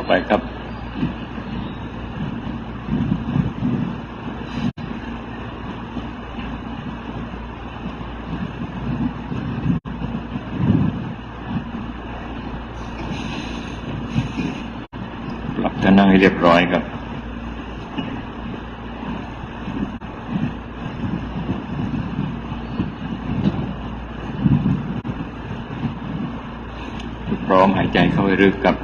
ต่อไปครับ ปรับท่านั่งให้เรียบร้อยครับพร้อมหายใจเข้าไปลึกกับ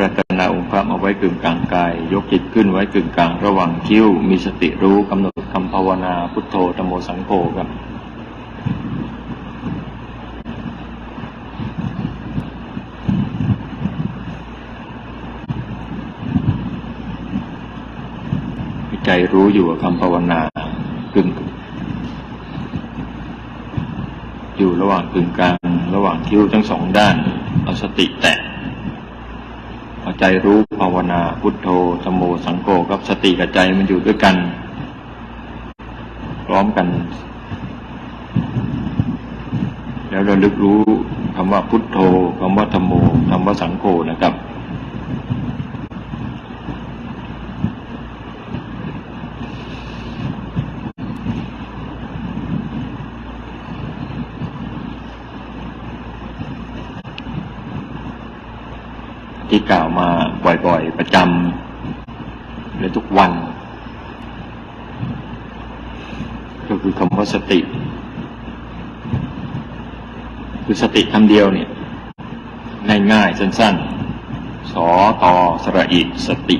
รัตนาองค์พระเอาไว้กึ่งกลางกาย ยกจิตขึ้นไว้กึ่งกลางระหว่างคิ้ว มีสติรู้กำหนดคำภาวนาพุทโธธรรมโมสังโฆครับใจรู้อยู่กับคำภาวนากึ่งอยู่ระหว่างกึ่งกลางระหว่างคิ้วทั้งสองด้าน เอาสติแตะ ใจรู้ภาวนาพุทโธธรรมโมสังโฆกับสติกับใจมันอยู่ด้วยกัน พร้อมกัน แล้วเราลึกรู้คำว่าพุทโธคำว่าธรรมโมคำว่าสังโฆนะครับ ที่กล่าวมาบ่อยๆ ประจำและทุกวัน ก็คือคำว่าสติ คือสติคำเดียวเนี่ยง่ายๆสั้นๆ สอตอสระอีสติ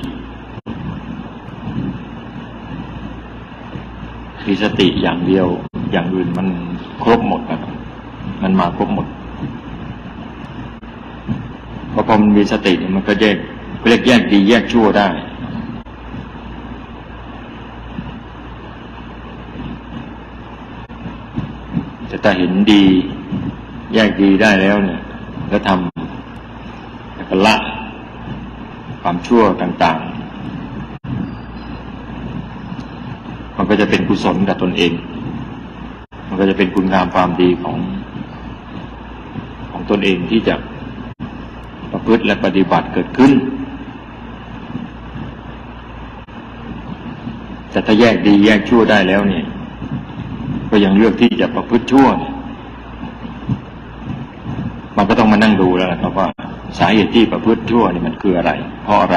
คือสติอย่างเดียวอย่างอื่นมันครบหมดนะครับมันมาครบหมด อมันมีสติมันก็แยกเรียกแยกดีแยกชั่วได้ แต่ถ้าเห็นดี แยกดีได้แล้วเนี่ยแล้วทำแล้วก็ละความชั่วต่างๆ มันก็จะเป็นกุศลกับตนเอง มันก็จะเป็นคุณงามความดีของของตนเองที่จะ ประพฤติและปฏิบัติเกิดขึ้น แต่ถ้าแยกดีแยกชั่วได้แล้วเนี่ย ก็ยังเลือกที่จะประพฤติชั่วเนี่ยมันก็ต้องมานั่งดูแล้วนะครับว่าสาเหตุที่ประพฤติชั่วนี่มันคืออะไร เพราะอะไร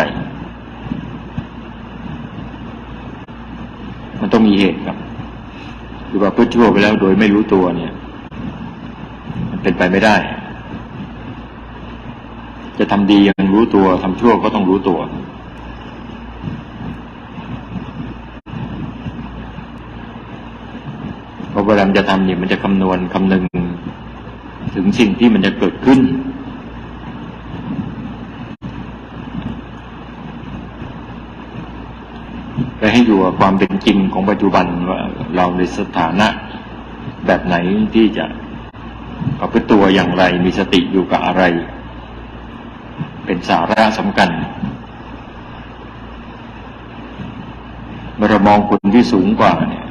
มันต้องมีเหตุครับคือประพฤติชั่วไปแล้วโดยไม่รู้ตัวเนี่ย มันเป็นไปไม่ได้ จะทำดียังรู้ตัวทำชั่วก็ต้องรู้ตัว เพราะเวลาจะทำเนี่ยมันจะคำนวณคำนึงถึงสิ่งที่มันจะเกิดขึ้น ไปให้อยู่กับความเป็นจริงของปัจจุบันว่าเราในสถานะแบบไหนที่จะประพฤติตัวอย่างไรมีสติอยู่กับอะไร เป็นสาระสำคัญเมื่อเรามองคนที่สูงกว่าเนี่ย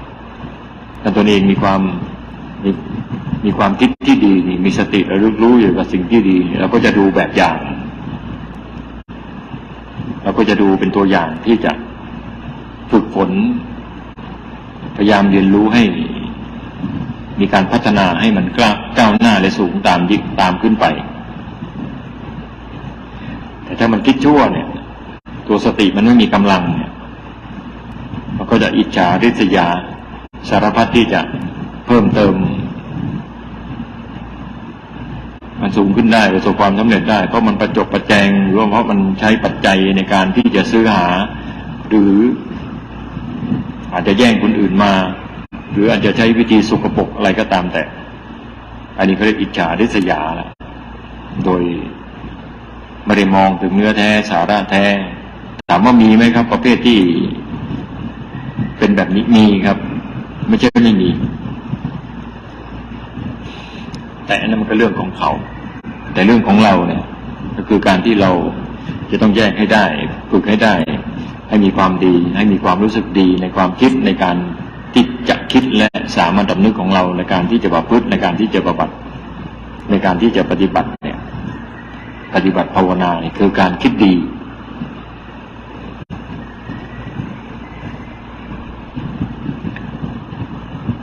แต่ตนเองมีความมีมีความคิดที่ดีมีสติระลึกรู้อยู่กับสิ่งที่ดีเราก็จะดูแบบอย่างเราก็จะดูเป็นตัวอย่างที่จะฝึกฝน พยายามเรียนรู้ให้มีการพัฒนาให้มันกล้าก้าวหน้าและสูงตามยิ่งตามขึ้นไป แต่ถ้ามันคิดชั่วเนี่ย ตัวสติมันไม่มีกำลังเนี่ยมันก็จะอิจฉาริษยา สารพัดที่จะเพิ่มเติม มันสูงขึ้นได้ประสบความสำเร็จได้เพราะมันประจบประแจงหรือว่าเพราะมันใช้ปัจจัยในการที่จะซื้อหา หรืออาจจะแย่งคนอื่นมา หรืออาจจะใช้วิธีสุกปกอะไรก็ตามแต่ อันนี้เขาเรียกอิจฉาริษยาละโดย ไม่ได้มองถึงเนื้อแท้สาระแท้ ถามว่ามีไหมครับ ประเภทที่ เป็นแบบนี้มีครับ ไม่ใช่ไม่มี แต่อันนั้นมันก็เรื่องของเขา แต่เรื่องของเราเนี่ย ก็คือการที่เราจะต้องแยกให้ได้ฝึกให้ได้ ให้มีความดี ให้มีความรู้สึกดีในความคิดในการที่จะคิดและสามัญสำนึกของเราในการที่จะประพฤติในการที่จะปฏิบัติในการที่จะปฏิบัติเนี่ย ปฏิบัติภาวนาเนี่ยคือการคิดดี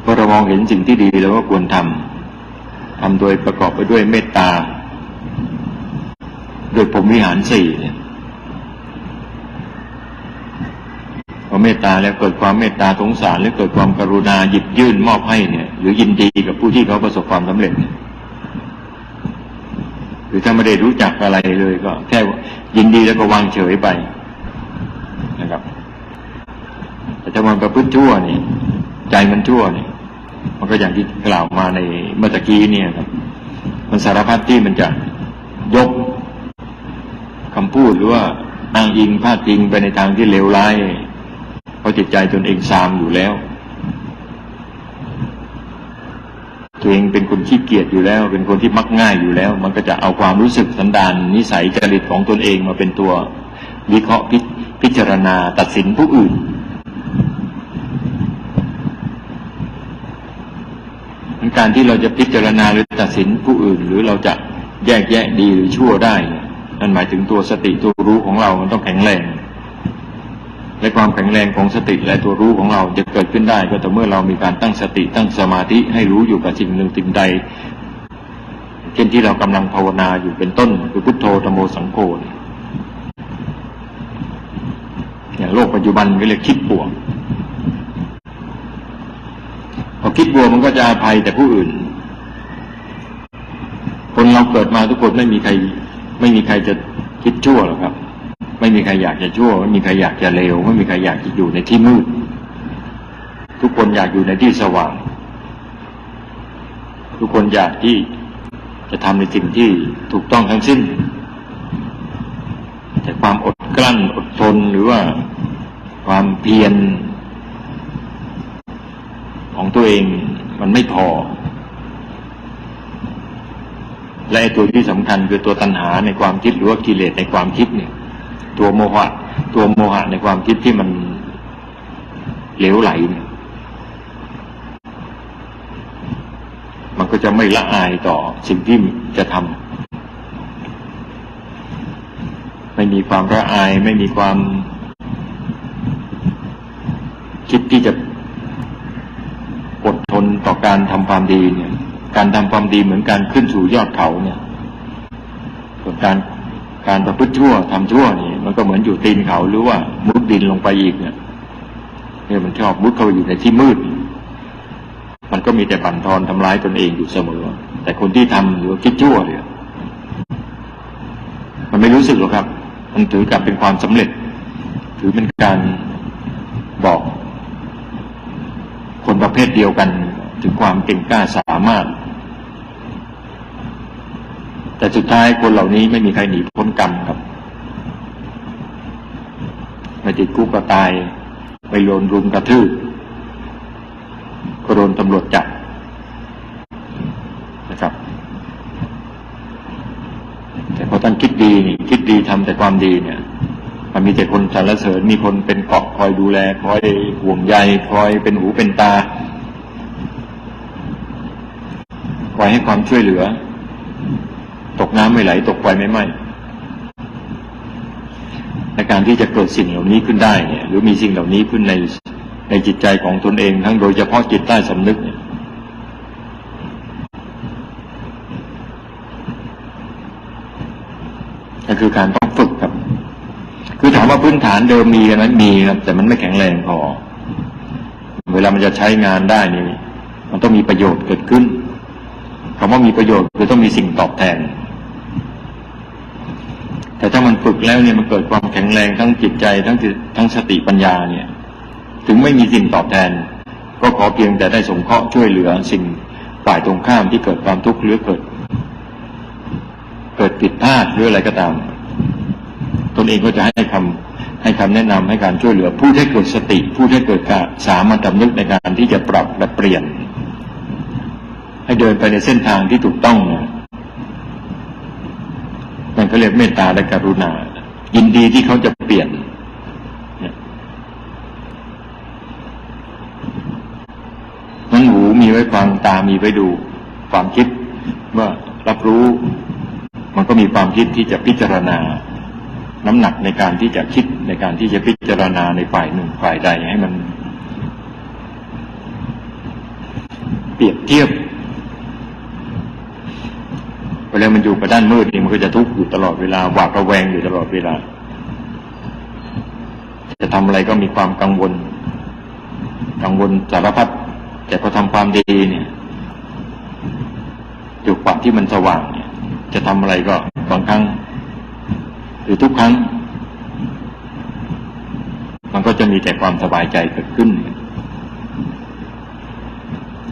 พอเรามองเห็นสิ่งที่ดีแล้วก็ควรทำทำโดยประกอบไปด้วยเมตตา โดยผมวิหารสี่เนี่ยพอเมตตาแล้วเกิดความเมตตาสงสารหรือเกิดความกรุณาหยิบยื่นมอบให้เนี่ย หรือยินดีกับผู้ที่เขาประสบความสำเร็จเนี่ย หรือถ้าไม่ได้รู้จักอะไรเลยก็แค่ยินดีแล้วก็วางเฉยไปนะครับ แต่ถ้ามันประพฤติชั่วนี่ใจมันชั่วนี่มันก็อย่างที่กล่าวมาในเมื่อกี้เนี่ยครับ มันสารพัดที่มันจะยกคำพูดหรือว่าอ้างอิงพาดพิงไปในทางที่เลวร้ายเพราะจิตใจตนเองซามอยู่แล้ว ตัว เองเป็นคนขี้เกียจอยู่แล้ว เป็นคนที่มักง่ายอยู่แล้ว มันก็จะเอาความรู้สึกสันดานนิสัยจริตของตนเองมาเป็นตัววิเคราะห์พิพจารณาตัดสินผู้อื่น การที่เราจะพิจารณาหรือตัดสินผู้อื่น หรือเราจะแยกแยะดีหรือชั่วได้ นั่นหมายถึงตัวสติตัวรู้ของเรามันต้องแข็งแรง และความแข็งแรงของสติและตัวรู้ของเราจะเกิดขึ้นได้ก็ต่อเมื่อเรามีการตั้งสติตั้งสมาธิให้รู้อยู่กับสิ่งหนึ่งสิ่งใด เช่นที่เรากำลังภาวนาอยู่เป็นต้นคือพุทโธธรรมโมสังโฆอย่างโลกปัจจุบันก็เรียกคิดบวกพอคิดบวกมันก็จะอภัยแต่ผู้อื่น คนเราเกิดมาทุกคนไม่มีใคร ไม่มีใครจะคิดชั่วหรอกครับ ไม่มีใครอยากจะชั่วไม่มีใครอยากจะเลวไม่มีใครอยากจะอยู่ในที่มืด ทุกคนอยากอยู่ในที่สว่าง ทุกคนอยากที่จะทำในสิ่งที่ถูกต้องทั้งสิ้น แต่ความอดกลั้นอดทนหรือว่าความเพียรของตัวเองมันไม่พอ และตัวที่สำคัญคือตัวตัณหาในความคิดหรือว่ากิเลสในความคิดเนี่ย ตัวโมหะ ตัวโมหะในความคิดที่มันเหลวไหลเนี่ยมันก็จะไม่ละอายต่อสิ่งที่จะทำไม่มีความละอายไม่มีความ คิดที่จะอดทนต่อการทำความดีเนี่ย การทำความดีเหมือนการขึ้นสู่ยอดเขาเนี่ยส่วนการ การประพฤติชั่วทำชั่วนี่มันก็เหมือนอยู่ตีนเขาหรือว่ามุดดินลงไปอีกเนี่ยเนี่ยมันชอบมุดเข้าไปอยู่ในที่มืด มันก็มีแต่บั่นทอนทำร้ายตนเองอยู่เสมอ แต่คนที่ทำหรือคิดชั่วเนี่ยมันไม่รู้สึกหรอกครับ มันถือกับเป็นความสำเร็จ ถือเป็นการบอก คนประเภทเดียวกันถึงความเก่งกล้าสามารถ แต่สุดท้ายคนเหล่านี้ไม่มีใครหนีพ้นกรรมครับไม่ติดคุกก็ตายไม่โดนรุมกระทืบก็โดนตำรวจจับนะครับ แต่พอท่านคิดดีนี่คิดดีทำแต่ความดีเนี่ยมันมีแต่คนสรรเสริญมีคนเป็นเกาะคอยดูแล คอยห่วงใยคอยเป็นหูเป็นตาคอยให้ความช่วยเหลือ ตกน้ำไม่ไหล ตกไฟไม่ไหม้ในการที่จะเกิดสิ่งเหล่านี้ขึ้นได้เนี่ยหรือมีสิ่งเหล่านี้ขึ้นในในจิตใจของตนเอง ทั้งโดยเฉพาะจิตใต้สำนึกเนี่ยก็คือการต้องฝึกครับ คือถามว่าพื้นฐานเดิมมีกันไหมมีครับ แต่มันไม่แข็งแรงพอ เวลามันจะใช้งานได้นี่ มันต้องมีประโยชน์เกิดขึ้นคำว่ามีประโยชน์คือต้องมีสิ่งตอบแทน แต่ถ้ามันฝึกแล้วเนี่ยมันเกิดความแข็งแรงทั้งจิตใจทั้งทั้งสติปัญญาเนี่ย ถึงไม่มีสิ่งตอบแทน ก็ขอเพียงแต่ได้สงเคราะห์ช่วยเหลือสิ่งฝ่ายตรงข้ามที่เกิดความทุกข์หรือเกิด เกิดผิดพลาดหรืออะไรก็ตาม ตนเองก็จะให้คำให้คำแนะนำให้การช่วยเหลือ ผู้ให้เกิดสติ ผู้ให้เกิดการสามัญสำนึกในการที่จะปรับและเปลี่ยน ให้เดินไปในเส้นทางที่ถูกต้องนั่ นั่นเขาเรียกเมตตาและกรุณา ยินดีที่เขาจะเปลี่ยนนั้นหูมีไว้ฟังตามีไว้ดู ความคิดว่ารับรู้ มันก็มีความคิดที่จะพิจารณา น้ำหนักในการที่จะคิดในการที่จะพิจารณาในฝ่ายหนึ่งฝ่ายใดให้มัน เปรียบเทียบ ลามันอยู่กับด้านมืดนี่มันก็จะทุกข์อยู่ตลอดเวลาหวาดระแวงอยู่ตลอดเวลา จะทำอะไรก็มีความกังวล กังวลสารพัดแต่พอทำความดีเนี่ยอยู่กว่าที่มันสว่างเนี่ย จะทำอะไรก็บางครั้ง หรือทุกครั้ง มันก็จะมีแต่ความสบายใจเกิดขึ้น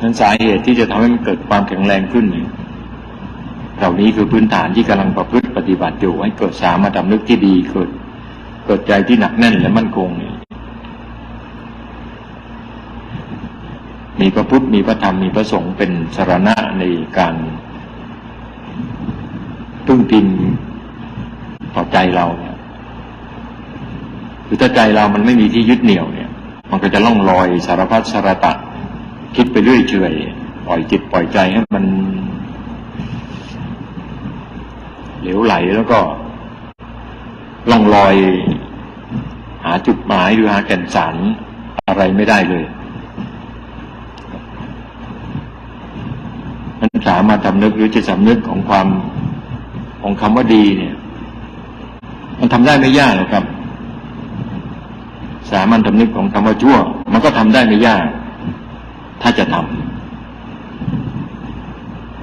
นั้นสาเหตุที่จะทำให้มันเกิดความแข็งแรงขึ้นเนี่ย เหล่านี้คือพื้นฐานที่กำลังประพฤติปฏิบัติอยู่ให้เกิดสามาดำนึกที่ดีเกิดเกิดใจที่หนักแน่นและมั่นคงเนี่ยมีพระพุทธมีพระธรรมมีพระสงฆ์เป็นสารณะในการตุ้งพิงต่อใจเราเนี่ยคือถ้าใจเรามันไม่มีที่ยึดเหนี่ยวเนี่ย มันก็จะล่องลอยสารพัดสารตะคิดไปเรื่อยเฉยปล่อยจิตปล่อยใจให้มัน เหลวไหลแล้วก็ล่องลอย หาจุดหมายหรือหาแก่นสารอะไรไม่ได้เลยมันสามารถทำนึกหรือจะสำนึกของความของคำว่าดีเนี่ย มันทำได้ไม่ยากหรอกครับ สามัญทำนึกของคำว่าชั่ว มันก็ทำได้ไม่ยาก ถ้าจะทำ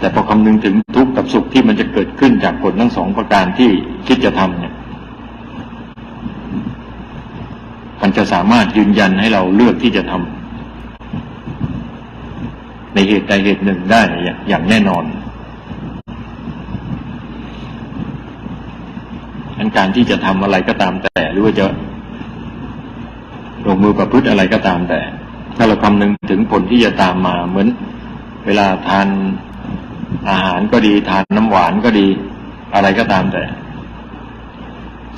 แต่พอคำนึงถึงทุกข์กับสุขที่มันจะเกิดขึ้นจากผลทั้งสองประการที่คิดจะทำเนี่ย มันจะสามารถยืนยันให้เราเลือกที่จะทำในเหตุใดเหตุหนึ่งได้อย่างแน่นอนอันการที่จะทำอะไรก็ตามแต่หรือว่าจะลงมือประพฤติอะไรก็ตามแต่ ถ้าเราคำนึงถึงผลที่จะตามมาเหมือนเวลาทาน อาหารก็ดีทานน้ำหวานก็ดี อะไรก็ตามแต่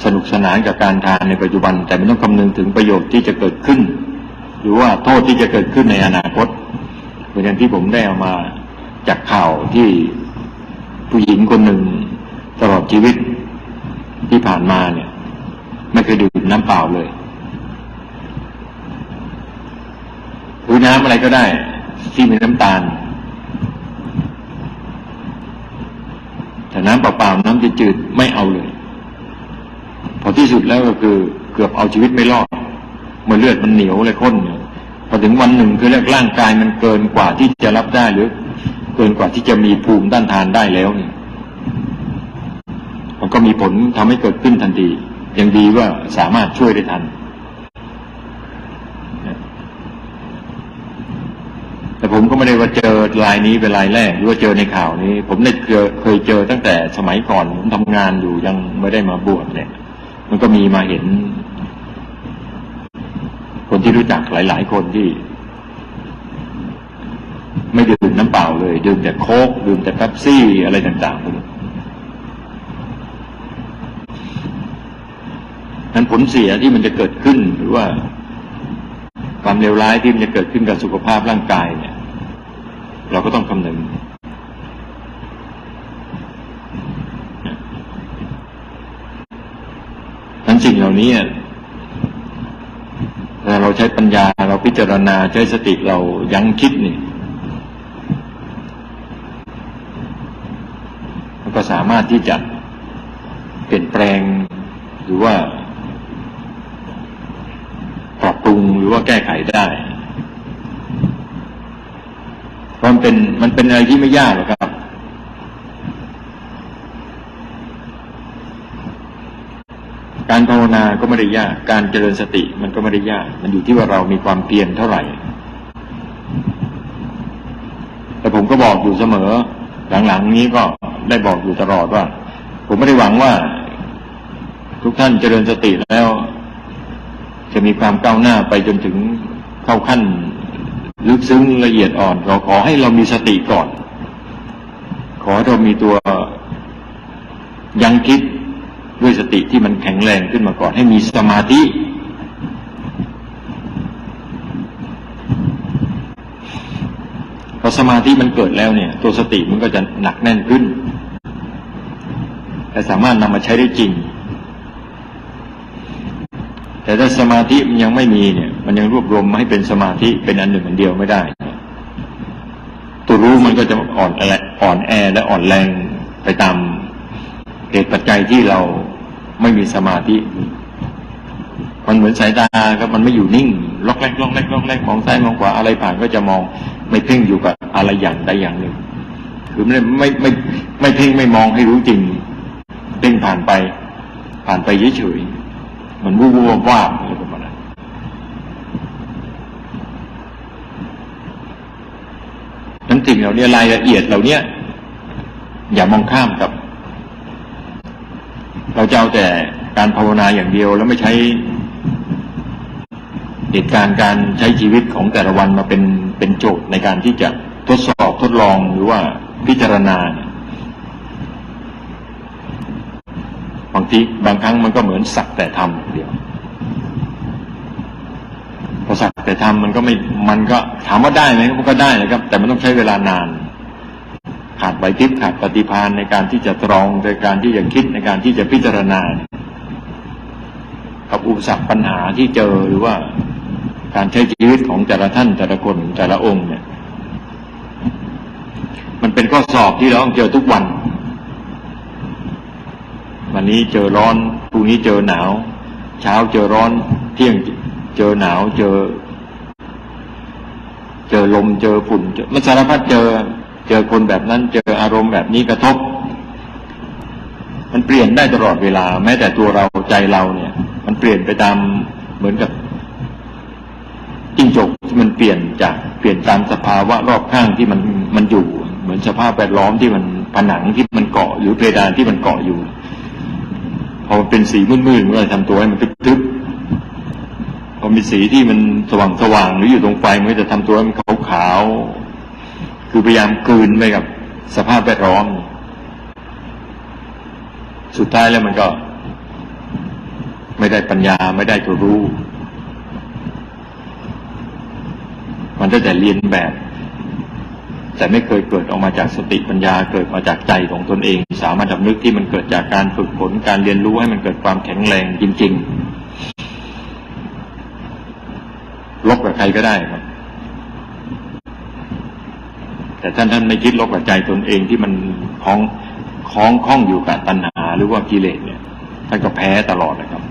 สนุกสนานกับการทานในปัจจุบัน แต่ไม่ต้องคำนึงถึงประโยชน์ที่จะเกิดขึ้น หรือว่าโทษที่จะเกิดขึ้นในอนาคตเหมือนที่ผมได้เอามาจากข่าวที่ผู้หญิงคนหนึ่งตลอดชีวิตที่ผ่านมาเนี่ย ไม่เคยดื่มน้ำเปล่าเลยหรือน้ำอะไรก็ได้ ที่มีน้ำตาล แต่น้ำเปล่าๆน้ำจืดๆไม่เอาเลย พอที่สุดแล้วก็คือเกือบเอาชีวิตไม่รอดเมื่อเลือดมันเหนียวเลยข้นเนี่ยพอถึงวันหนึ่งคือเรียกร่างกายมันเกินกว่าที่จะรับได้หรือ เกินกว่าที่จะมีภูมิต้านทานได้แล้วเนี่ยมันก็มีผลทำให้เกิดขึ้นทันทียังดีว่าสามารถช่วยได้ทัน แต่ ผมก็ไม่ได้ว่าเจอลายนี้เป็นลายแรกหรือว่าเจอในข่าวนี้ ผมได้เจอเคยเจอตั้งแต่สมัยก่อนผมทำงานอยู่ยังไม่ได้มาบวชเนี่ย มันก็มีมาเห็น คนที่รู้จักหลาย ๆ คนที่ ไม่ดื่มน้ำเปล่าเลย ดื่มแต่โค้กดื่มแต่เป๊ปซี่อะไรต่างๆพวกนี้นั้นผลเสียที่มันจะเกิดขึ้นหรือว่าความเลวร้ายที่มันจะเกิดขึ้นกับสุขภาพร่างกายเนี่ย เราก็ต้องคำนึงทั้นสิ่งเหล่านี้ถ้าเราใช้ปัญญาเราพิจารณาใช้สติเรายั้งคิดนี่มันก็สามารถที่จะเปลี่ยนแปลงหรือว่า ปรับปรุงหรือว่าแก้ไขได้ มันเป็นมันเป็นอะไรที่ไม่ยากหรอกครับ การภาวนาก็ไม่ได้ยาก การเจริญสติมันก็ไม่ได้ยาก มันอยู่ที่ว่าเรามีความเพียรเท่าไหร่ แต่ผมก็บอกอยู่เสมอ หลังๆนี้ก็ได้บอกอยู่ตลอดว่า ผมไม่ได้หวังว่า ทุกท่านเจริญสติแล้ว จะมีความก้าวหน้าไปจนถึงเข้าขั้น ลึกซึ้งละเอียดอ่อน เราขอให้เรามีสติก่อน ขอเรามีตัวยังคิดด้วยสติที่มันแข็งแรงขึ้นมาก่อนให้มีสมาธิพพอสมาธิมันเกิดแล้วเนี่ย ตัวสติมันก็จะหนักแน่นขึ้นและสามารถนำมาใช้ได้จริง แต่ถ้าสมาธิมันยังไม่มีเนี่ย มันยังรวบรวมมาให้เป็นสมาธิเป็นอันหนึ่งอันเดียวไม่ได้ ตัวรู้มันก็จะอ่อนแออ่อนแอและอ่อนแรงไปตามเหตุปัจจัยที่เราไม่มีสมาธิ มันเหมือนสายตาครับมันไม่อยู่นิ่ง ล็อกแรกล็อกแรกล็อกแรกมองซ้ายมองขวาอะไรผ่านก็จะมองไม่เพ่งอยู่กับอะไรอย่างใดอย่างหนึ่งคือไม่ไม่ไม่ไม่เพ่งไม่มองให้รู้จริงเพ่งผ่านไป ผ่านไปเฉยๆ มันวูบวูบว่าบอะไรประมาณนั้นนั้นสิ่งเหล่านี้รายละเอียดเหล่านี้อย่ามองข้ามกับ เราจะเอาแต่การภาวนาอย่างเดียวแล้วไม่ใช้เหตุการณ์การใช้ชีวิตของแต่ละวันมาเป็นเป็นโจทย์ในการที่จะทดสอบทดลองหรือว่าพิจารณาเนี่บางทีบางครั้งมันก็เหมือนสักแต่ทำเดียวพอสักแต่ทำมันก็ไม่มันก็ถามว่าได้ไหมมันก็ได้นะครับ แต่มันต้องใช้เวลานาน ขาดใบพริบขาดปฏิภาณในการที่จะตรองในการที่จะคิดในการที่จะพิจารณา กับอุปสรรคปัญหาที่เจอหรือว่าการใช้ชีวิตของแต่ละท่านแต่ละคนแต่ละองค์เนี่ย มันเป็นข้อสอบที่เราต้องเจอทุกวัน วันนี้เจอร้อนพรุ่งนี้เจอหนาว เช้าเจอร้อนเที่ยงเจอหนาวเจอ เจอลมเจอฝุ่นมันสารพัดเจอเจอคนแบบนั้น เจออารมณ์แบบนี้กระทบ มันเปลี่ยนได้ตลอดเวลา แม้แต่ตัวเราใจเราเนี่ย มันเปลี่ยนไปตามเหมือนกับจิ้งจกที่มันเปลี่ยนจากเปลี่ยนตามสภาวะรอบข้างที่มันมันอยู่ เหมือนสภาพแวดล้อมที่มันผนังที่มันเกาะหรือเพดานที่มันเกาะอยู่ พอมันเป็นสีมืดๆมันก็ทำตัวให้มันทึบๆพอมีสีที่มันสว่างสว่างหรืออยู่ตรงไฟมันก็จะทำตัวให้มันขาวๆคือพยายามกลืนไปกับสภาพแวดล้อม สุดท้ายแล้วมันก็ ไม่ได้ปัญญาไม่ได้ตัวรู้ มันได้แต่เรียนแบบ แต่ไม่เคยเกิดออกมาจากสติปัญญาเกิดมาจากใจของตนเอง สามารถดำนึกที่มันเกิดจากการฝึกฝนการเรียนรู้ให้มันเกิดความแข็งแรงจริง ๆ ลบกับใครก็ได้ครับ แต่ท่านท่านไม่คิดลบกับใจตนเองที่มันคล้องคล้องคล้องอยู่กับตัณหาหรือว่ากิเลสเนี่ยท่านก็แพ้ตลอดนะครับ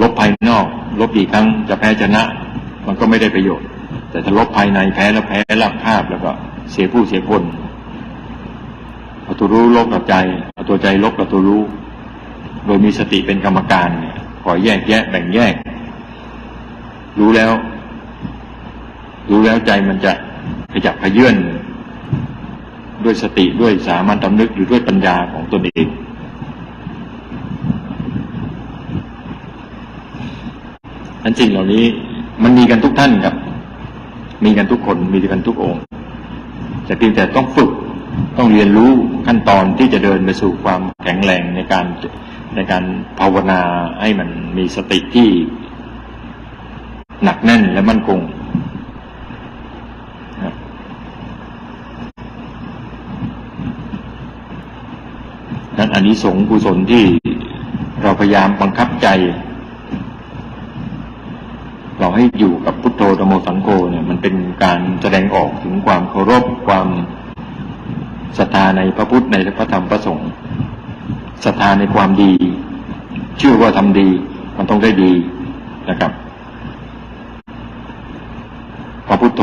ลบภายนอก ลบกี่ครั้งจะแพ้ชนะ มันก็ไม่ได้ประโยชน์ แต่ถ้าลบภายในแพ้แล้วแพ้รับคาบแล้วก็เสียผู้เสียคนเอาตัวรู้ลบกับใจเอาตัวใจลบกับตัวรู้ โดยมีสติเป็นกรรมการเนี่ยคอยแยกแยะแบ่งแยก รู้แล้ว รู้แล้วใจมันจะขยับขยื่นด้วยสติด้วยสามัญตำนึกหรือด้วยปัญญาของตนเองนั้นสิ่งเหล่านี้มันมีกันทุกท่านครับ มีกันทุกคนมีกันทุกองค์ แต่เพียงแต่ต้องฝึกต้องเรียนรู้ขั้นตอนที่จะเดินไปสู่ความแข็งแรงในการในการภาวนาให้มันมีสติที่หนักแน่นและมั่นคงนั้นอันนี้สงกุศลที่เราพยายามบังคับใจ เราให้อยู่กับพุทโธธโมสังโฆเนี่ยมันเป็นการแสดงออกถึงความเคารพความศรัทธาในพระพุทธในพระธรรมพระสงฆ์ศรัทธาในความดีเชื่อว่าทำดีมันต้องได้ดีนะครับพระพุทโธ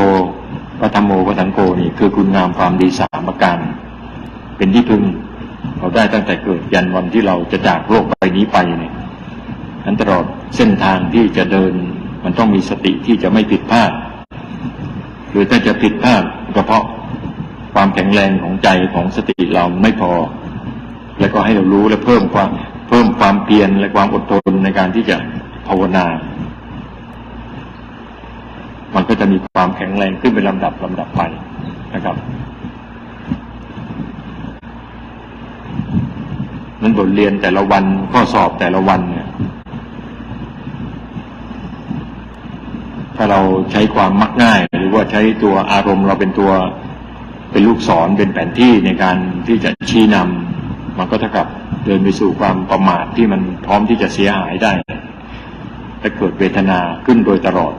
พระธรรมโมพระสังโฆนี่คือคุณงามความดีสามประการเป็นที่พึงเราได้ตั้งแต่เกิดยันวันที่เราจะจากโลกใบนี้ไปเนี่ยนั้นตลอดเส้นทางที่จะเดิน มันต้องมีสติที่จะไม่ผิดพลาด หรือถ้าจะผิดพลาดก็เพราะความแข็งแรงของใจของสติเราไม่พอ แล้วก็ให้เรารู้และเพิ่มความเพิ่มความเพียรและความอดทนในการที่จะภาวนา มันก็จะมีความแข็งแรงขึ้นเป็นลำดับลำดับไปนะครับนั้นบทเรียนแต่ละวันข้อสอบแต่ละวันเนี่ย ถ้าเราใช้ความมักง่าย หรือว่าใช้ตัวอารมณ์เราเป็นตัวเป็นลูกศรเป็นแผนที่ในการที่จะชี้นำมันก็เท่ากับเดินไปสู่ความประมาทที่มันพร้อมที่จะเสียหายได้และเกิดเวทนาขึ้นโดยตลอด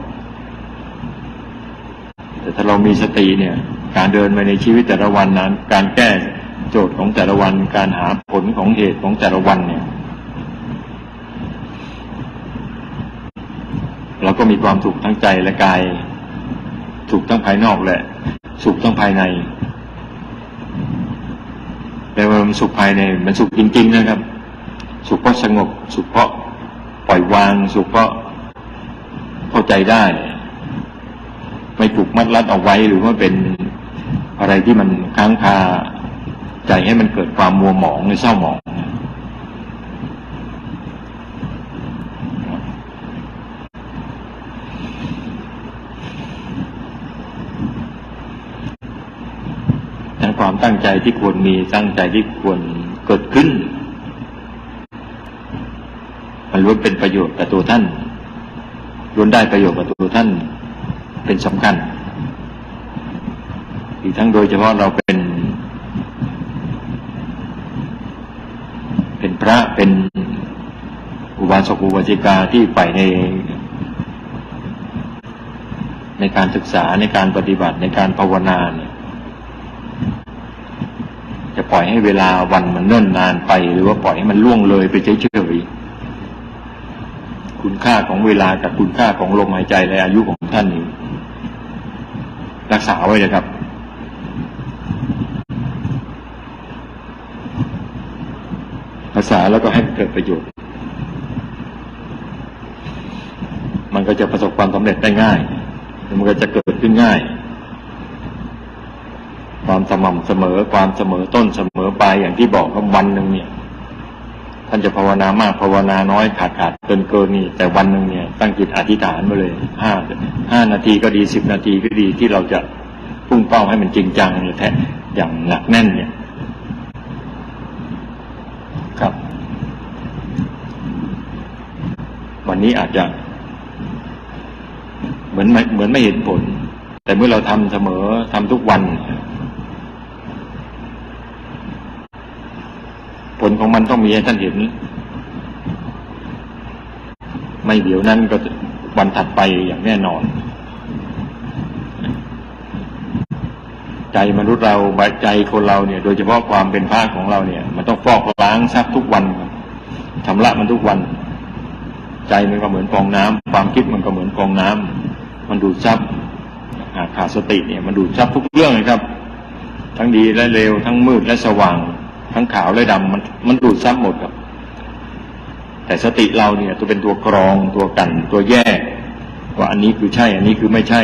แต่ถ้าเรามีสติเนี่ย การเดินไปในชีวิตแต่ละวันนั้น การแก้โจทย์ของแต่ละวัน การหาผลของเหตุของแต่ละวันเนี่ย เราก็มีความสุขทั้งใจและกาย สุขทั้งภายนอกและ สุขทั้งภายในแต่ว่ามันสุขภายในมันสุขจริง ๆ นะครับ สุขเพราะสงบ สุขเพราะปล่อยวาง สุขเพราะเข้าใจได้ ไม่ถูกมัดรัดเอาไว้หรือว่าเป็นอะไรที่มันค้างคาใจให้มันเกิดความมัวหมองหรือเศร้าหมอง ทั้งความ ตั้งใจที่ควรมีตั้งใจที่ควรเกิดขึ้น มันล้วนเป็นประโยชน์กับตัวท่านล้วนได้ประโยชน์กับตัวท่านเป็นสำคัญ อีกทั้งโดยเฉพาะเราเป็น เป็นพระเป็นอุบาสกอุบาสิกาที่ใฝ่ใน ในการศึกษาในการปฏิบัติในการภาวนาเนี่ย ล่อยให้เวลาวันมันเนิ่นนานไป หรือว่าปล่อยให้มันล่วงเลยไปเฉยๆคุณค่าของเวลากับคุณค่าของลมหายใจและอายุของท่านนี้รักษาไว้เลยครับรักษาแล้วก็ให้เกิดประโยชน์ มันก็จะประสบความสำเร็จได้ง่าย มันก็จะเกิดขึ้นง่าย สม่ำเสมอความเสมอต้นเสมอปลายอย่างที่บอกว่าวันหนึ่งเนี่ย ท่านจะภาวนามากภาวนาน้อยขาดขาดเกินเกินนี่แต่วันหนึ่งเนี่ย ตั้งจิตอธิษฐานมาเลยห้าห้านาทีก็ดีสิบนาทีก็ดีที่เราจะพุ่งเป้าให้มันจริงจังแท้อย่างหนักแน่นเนี่ย ครับ วันนี้อาจจะเหมือนไม่เหมือนไม่เห็นผล แต่เมื่อเราทำเสมอทำทุกวัน ผลของมันต้องมีให้ท่านเห็น ไม่เดี๋ยวนั้นก็วันถัดไปอย่างแน่นอน ใจมนุษย์เราใจคนเราเนี่ย โดยเฉพาะความเป็นพระของเราเนี่ย มันต้องฟอกล้างซักทุกวันชำระมันทุกวัน ใจมันก็เหมือนฟองน้ำความคิดมันก็เหมือนฟองน้ำมันดูดซับขาดสติเนี่ย มันดูดซับทุกเรื่องเลยครับ ทั้งดีและเลวทั้งมืดและสว่าง ทั้งขาวและดำมันมันดูดซับหมดครับ แต่สติเราเนี่ยตัวเป็นตัวกรองตัวกันตัวแยกว่าอันนี้คือใช่ อันนี้คือไม่ใช่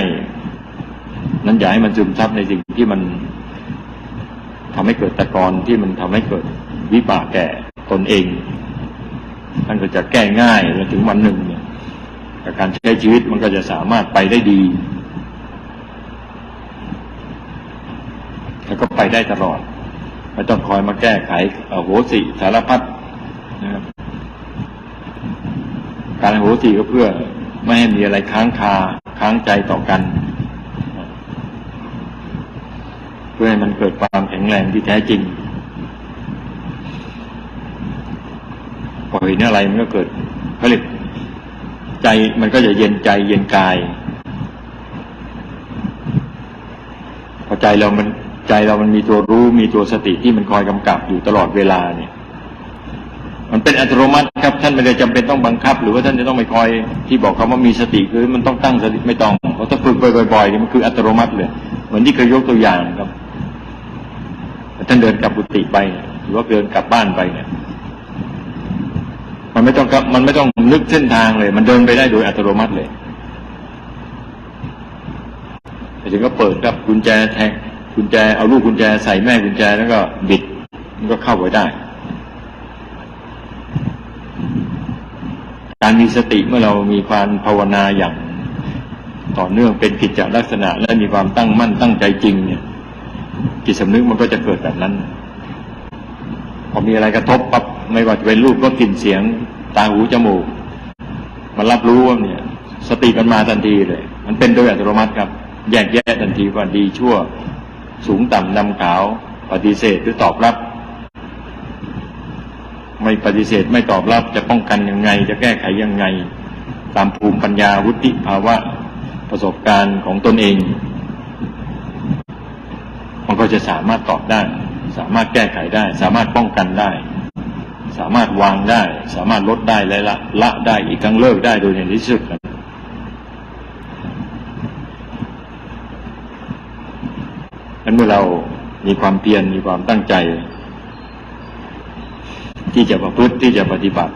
นั้นอย่าให้มันซึมซับในสิ่งที่มันทำให้เกิดตะกอนที่มันทำให้เกิดวิบากแก่ตนเองท่านก็จะแก้ง่ายแล้วถึงวันหนึ่งเนี่ยการใช้ชีวิตมันก็จะสามารถไปได้ดี แล้วก็ไปได้ตลอด ไม่ต้องคอยมาแก้ไขโหสิสารพัดนะครับการโหสิก็เพื่อไม่ให้มีอะไรค้างคาค้างใจต่อกัน เพื่อให้มันเกิดความแข็งแรงที่แท้จริงพอเห็นอะไรมันก็เกิดผลิตใจมันก็จะเย็นใจเย็นกาย พอใจเรามัน ใจเรามันมีตัวรู้มีตัวสติที่มันคอยกำกับอยู่ตลอดเวลาเนี่ย มันเป็นอัตโนมัติครับท่านไม่ได้จำเป็นต้องบังคับ หรือว่าท่านจะต้องไปคอยที่บอกคำว่ามีสติคือมันต้องตั้งสติไม่ต้องเพราะถ้าฝึกบ่อยๆมันคืออัตโนมัติเลยเหมือนที่เคยยกตัวอย่างครับท่านเดินกลับกุฏิไป หรือว่าเดินกลับบ้านไปเนี่ยมันไม่ต้องมันไม่ต้องนึกเส้นทางเลย มันเดินไปได้โดยอัตโนมัติเลยถึงก็เปิดครับกุญแจแทง กุญแจเอาลูกกุญแจใส่แม่กุญแจแล้วก็บิดมันก็เข้าไปได้ การมีสติเมื่อเรามีความภาวนาอย่างต่อเนื่องเป็นกิจลักษณะ และมีความตั้งมั่นตั้งใจจริงเนี่ยจิตสำนึกมันก็จะเกิดแบบนั้น พอมีอะไรกระทบปั๊บไม่ว่าจะเป็นรูปรสกลิ่นเสียง ตาหูจมูก มันรับรู้ว่าเนี่ย สติมันมาทันทีเลยมมันเป็นโดยอัตโนมัติครับ แยกแยะทันทีว่าดีชั่ว สูงต่ำดำขาวปฏิเสธหรือตอบรับ ไม่ปฏิเสธไม่ตอบรับจะป้องกันยังไง จะแก้ไขยังไง ตามภูมิปัญญาวุฒิภาวะประสบการณ์ของตนเอง มันก็จะสามารถตอบได้ สามารถแก้ไขได้ สามารถป้องกันได้ สามารถวางได้ สามารถลดได้และละละได้อีกทั้งเลิกได้โดยในที่สุดครั นั้นเมื่อเรามีความเพียรมีความตั้งใจ ที่จะประพฤติที่จะปฏิบัติ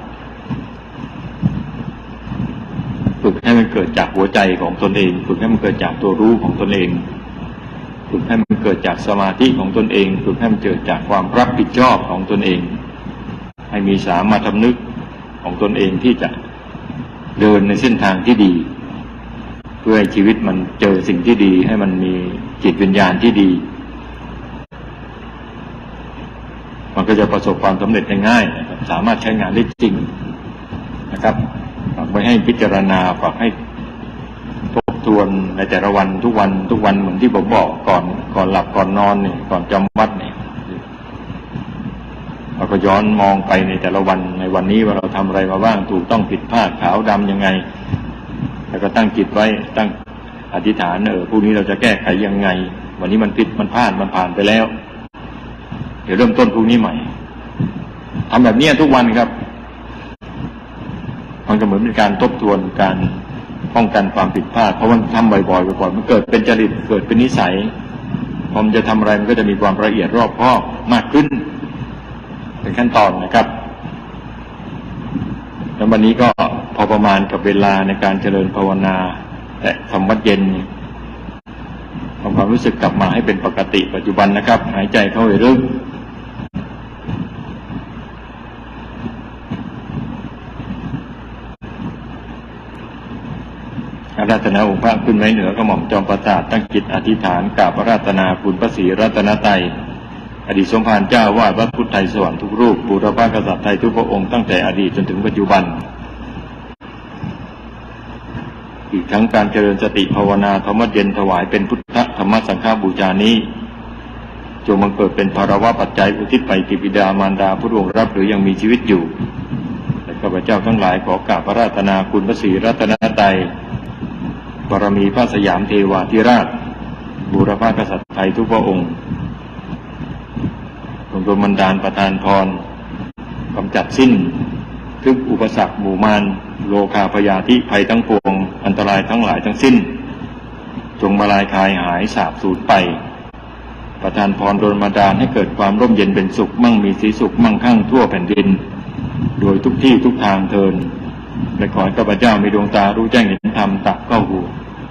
ฝึกให้มันเกิดจากหัวใจของตนเอง ฝึกให้มันเกิดจากตัวรู้ของตนเอง ฝึกให้มันเกิดจากสมาธิของตนเอง ฝึกให้มันเกิดจากความรับผิดชอบของตนเอง ให้มีสามาทำนึกของตนเองที่จะเดินในเส้นทางที่ดี เพื่อให้ชีวิตมันเจอสิ่งที่ดีให้มันมี จิตวิญญาณที่ดี มันก็จะประสบความสำเร็จได้ง่ายนะครับสามารถใช้งานได้จริงนะครับฝากไว้ให้พิจารณาฝากให้ทบทวนในแต่ละวันทุกวันทุกวันเหมือนที่ผมบอกก่อนก่อนหลับก่อนนอนเนี่ยก่อนจำวัดเนี่ยเราก็ย้อนมองไปในแต่ละวันในวันนี้ว่าเราทำอะไรมาบ้างถูกต้องผิดพลาดขาวดำยังไง แล้วก็ตั้งจิตไว้ตั้ง อธิษฐานเออพรุ่งนี้เราจะแก้ไขยังไง วันนี้มันผิดมันพลาดมันผ่านไปแล้ว เดี๋ยวเริ่มต้นพรุ่งนี้ใหม่ทำแบบนี้ทุกวันครับ มันก็เหมือนเป็นการทบทวนการป้องกันความผิดพลาดเพราะมันทำบ่อยๆบ่อยๆมันเกิดเป็นจริตเกิดเป็นนิสัยพอมจะทำอะไรมันก็จะมีความละเอียดรอบคอบมากขึ้น เป็นขั้นตอนนะครับแล้ววันนี้ก็พอประมาณกับเวลาในการเจริญภาวนา และทำวัดเย็นทำความรู้สึกกลับมาให้เป็นปกติปัจจุบันนะครับ หายใจเข้าไปลึกอาราธนาองค์พระขึ้นไว้เหนือกระหม่อมจอมประสาทตั้งจิตอธิษฐานกราบระราธนาคุณพระศรีรัตนตยอดีตสมภารเจ้าวาดวัดพุทธไทยสวรรค์ทุกรูปบูรพากษัตริย์ไทยทุกพระองค์ตั้งแต่อดีตจนถึงปัจจุบัน อีกทั้งการเจริญสติภาวนาธรรมะเย็นถวายเป็นพุทธธรรมสังฆบูชานี้จงมังเกิดเป็นภารวะปัจจัยอุทิศไปกิบิดามารดาผู้ร่วงรับหรือยังมีชีวิตอยู่และข้าพเจ้าทั้งหลายขอกราบพระราตนาคุณพระศรีรัตนตรัยบารมีพระสยามเทวาธิราช บูรพากษัตริย์ไทยทุกพระองค์ทรงโดนบันดาลประทานพรกำจัดสิ้นทุกอุปสรรคหมู่มารโลคาพยาธิภัยทั้งปวง อันตรายทั้งหลายทั้งสิ้น จงมาลายคายหายสาบสูญไป ประทานพรโดนบันดาลให้เกิดความร่มเย็นเป็นสุขมั่งมีสีสุขมั่งคั่งทั่วแผ่นดิน โดยทุกที่ทุกทางเทินและขอให้ข้าพเจ้ามีดวงตารู้แจ้งเห็นธรรมตักเข้าหู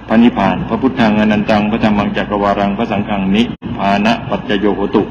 พระนิพพาน พระพุทธังอนันตังพระธรรมังจักรวารังพระสังฆังนิพพานะปัจจโยโหตุ